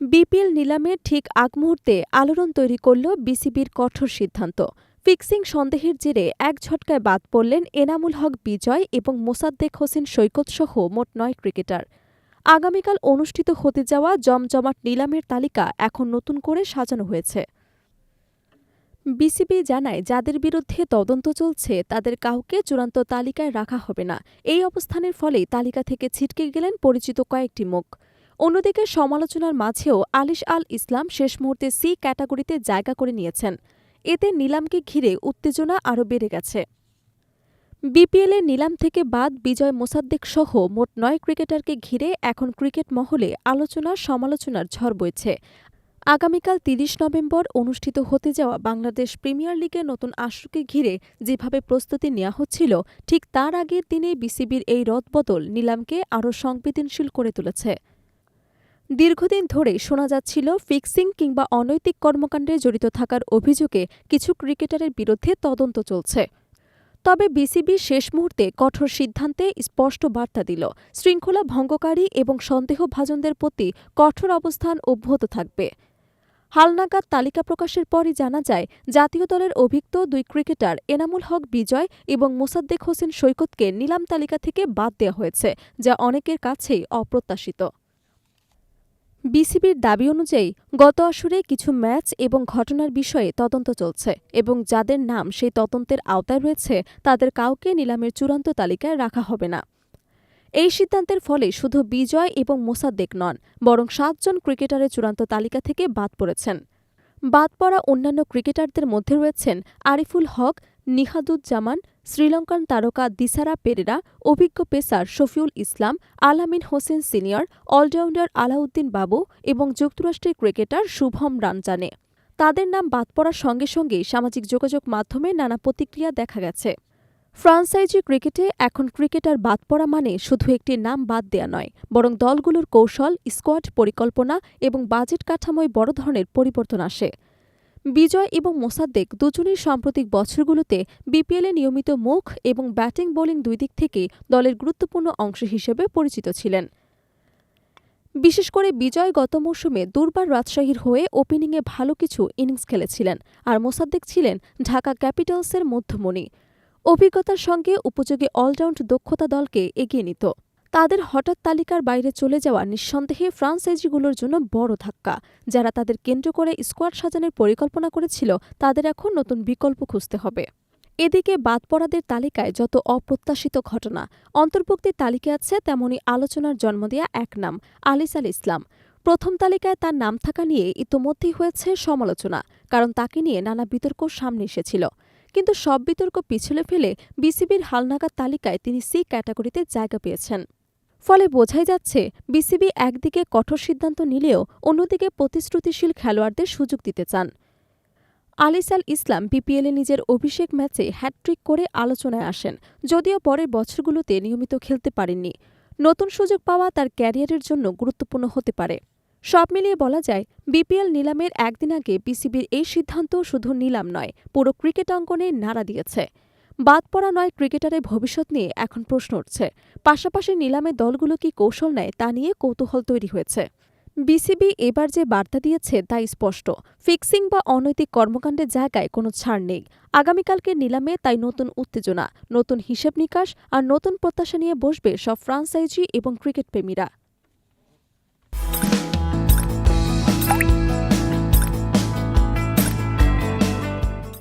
BPL নিলামের ঠিক আগ মুহূর্তে আলোড়ন তৈরি করল বিসিবির কঠোর সিদ্ধান্ত। ফিক্সিং সন্দেহের জেরে এক ঝটকায় বাদ পড়লেন এনামুল হক বিজয় এবং মোসাদ্দেক হোসেন সৈকতসহ মোট নয় ক্রিকেটার। আগামীকাল অনুষ্ঠিত হতে যাওয়া জমজমাট নিলামের তালিকা এখন নতুন করে সাজানো হয়েছে। বিসিবি জানায়, যাদের বিরুদ্ধে তদন্ত চলছে, তাদের কাউকে চূড়ান্ত তালিকায় রাখা হবে না। এই অবস্থানের ফলেই তালিকা থেকে ছিটকে গেলেন পরিচিত কয়েকটি মুখ। অন্যদিকে সমালোচনার মাঝেও আলিশ আল ইসলাম শেষ মুহূর্তে সি ক্যাটাগরিতে জায়গা করে নিয়েছেন। এতে নিলামকে ঘিরে উত্তেজনা আরও বেড়ে গেছে। বিপিএলের নিলাম থেকে বাদ বিজয় মোসাদ্দেক সহ মোট নয় ক্রিকেটারকে ঘিরে এখন ক্রিকেট মহলে আলোচনা সমালোচনার ঝড় বইছে। আগামীকাল তিরিশ নভেম্বর অনুষ্ঠিত হতে যাওয়া বাংলাদেশ প্রিমিয়ার লিগের নতুন আসরকে ঘিরে যেভাবে প্রস্তুতি নেওয়া হচ্ছিল, ঠিক তার আগের দিনে বিসিবির এই রদবদল নিলামকে আরও সংবেদনশীল করে তুলেছে। দীর্ঘদিন ধরে শোনা যাচ্ছিল ফিক্সিং কিংবা অনৈতিক কর্মকাণ্ডে জড়িত থাকার অভিযোগে কিছু ক্রিকেটারের বিরুদ্ধে তদন্ত চলছে। তবে বিসিবি শেষ মুহূর্তে কঠোর সিদ্ধান্তে স্পষ্ট বার্তা দিল, শৃঙ্খলা ভঙ্গকারী এবং সন্দেহভাজনদের প্রতি কঠোর অবস্থান অব্যাহত থাকবে। হালনাগাদ তালিকা প্রকাশের পরই জানা যায়, জাতীয় দলের অভিজ্ঞ দুই ক্রিকেটার এনামুল হক বিজয় এবং মোসাদ্দেক হোসেন সৈকতকে নিলাম তালিকা থেকে বাদ দেওয়া হয়েছে, যা অনেকের কাছেই অপ্রত্যাশিত। বিসিবির দাবি অনুযায়ী, গত আসরে কিছু ম্যাচ এবং ঘটনার বিষয়ে তদন্ত চলছে এবং যাদের নাম সেই তদন্তের আওতায় রয়েছে, তাদের কাউকে নিলামের চূড়ান্ত তালিকায় রাখা হবে না। এই সিদ্ধান্তের ফলে শুধু বিজয় এবং মোসাদ্দেক নন, বরং সাতজন ক্রিকেটারের চূড়ান্ত তালিকা থেকে বাদ পড়েছেন। বাদ পড়া অন্যান্য ক্রিকেটারদের মধ্যে রয়েছেন আরিফুল হক, নিহাদুজ্জামান শ্রীলঙ্কান তারকা দিসারা পেরেরা, অভিজ্ঞ পেসার শফিউল ইসলাম, আলামিন হোসেন সিনিয়র, অলরাউন্ডার আলাউদ্দিন বাবু এবং যুক্তরাষ্ট্রের ক্রিকেটার শুভম রানজানে তাদের নাম বাদ পড়ার সঙ্গে সঙ্গেই সামাজিক যোগাযোগ মাধ্যমে নানা প্রতিক্রিয়া দেখা গেছে। ফ্রান্সাইজি ক্রিকেটে এখন ক্রিকেটার বাদ পড়া মানে শুধু একটি নাম বাদ দেয়া নয়, বরং দলগুলোর কৌশল, স্কোয়াড পরিকল্পনা এবং বাজেট কাঠামোয় বড় ধরনের পরিবর্তন আসে। বিজয় এবং মোসাদ্দেক দুজনের সাম্প্রতিক বছরগুলোতে বিপিএলে নিয়মিত মুখ এবং ব্যাটিং, বোলিং দুই দিক থেকেই দলের গুরুত্বপূর্ণ অংশ হিসেবে পরিচিত ছিলেন। বিশেষ করে বিজয় গত মৌসুমে দুর্বার রাজশাহীর হয়ে ওপেনিংয়ে ভালো কিছু ইনিংস খেলেছিলেন আর মোসাদ্দেক ছিলেন ঢাকা ক্যাপিটালসের মধ্যমণি। অভিজ্ঞতার সঙ্গে উপযোগী অলরাউন্ড দক্ষতা দলকে এগিয়ে নিত। তাদের হঠাৎ তালিকার বাইরে চলে যাওয়া নিঃসন্দেহে ফ্রান্সাইজিগুলোর জন্য বড় ধাক্কা। যারা তাদের কেন্দ্র করে স্কোয়াড সাজানোর পরিকল্পনা করেছিল, তাদের এখন নতুন বিকল্প খুঁজতে হবে। এদিকে বাদ পড়াদের তালিকায় যত অপ্রত্যাশিত ঘটনা, অন্তর্ভুক্তির তালিকা আছে তেমনি আলোচনার জন্ম দেয়া এক নাম, আলিস আল ইসলাম। প্রথম তালিকায় তার নাম থাকা নিয়ে ইতোমধ্যেই হয়েছে সমালোচনা, কারণ তাকে নিয়ে নানা বিতর্ক সামনে এসেছিল। কিন্তু সব বিতর্ক পিছলে ফেলে বিসিবির হালনাগাদ তালিকায় তিনি সি ক্যাটাগরিতে জায়গা পেয়েছেন। ফলে বোঝাই যাচ্ছে বিসিবি একদিকে কঠোর সিদ্ধান্ত নিলেও অন্যদিকে প্রতিশ্রুতিশীল খেলোয়াড়দের সুযোগ দিতে চান। আলিসাল ইসলাম বিপিএলে নিজের অভিষেক ম্যাচে হ্যাটট্রিক করে আলোচনায় আসেন, যদিও পরের বছরগুলোতে নিয়মিত খেলতে পারেননি। নতুন সুযোগ পাওয়া তার ক্যারিয়ারের জন্য গুরুত্বপূর্ণ হতে পারে। সব মিলিয়ে বলা যায়, বিপিএল নিলামের একদিন আগে বিসিবির এই সিদ্ধান্ত শুধু নিলাম নয়, পুরো ক্রিকেট অঙ্গনে নাড়া দিয়েছে। বাদ পড়া নয় ক্রিকেটারের ভবিষ্যৎ নিয়ে এখন প্রশ্ন উঠছে। পাশাপাশি নিলামে দলগুলো কি কৌশল নেয় তা নিয়ে কৌতূহল তৈরি হয়েছে। বিসিবি এবার যে বার্তা দিয়েছে তা স্পষ্ট। ফিক্সিং বা অনৈতিক কর্মকাণ্ডের জায়গায় কোনো ছাড় নেই। আগামীকালকে নিলামে তাই নতুন উত্তেজনা, নতুন হিসেব নিকাশ আর নতুন প্রত্যাশা নিয়ে বসবে সব ফ্রান্সাইজি এবং ক্রিকেট প্রেমীরা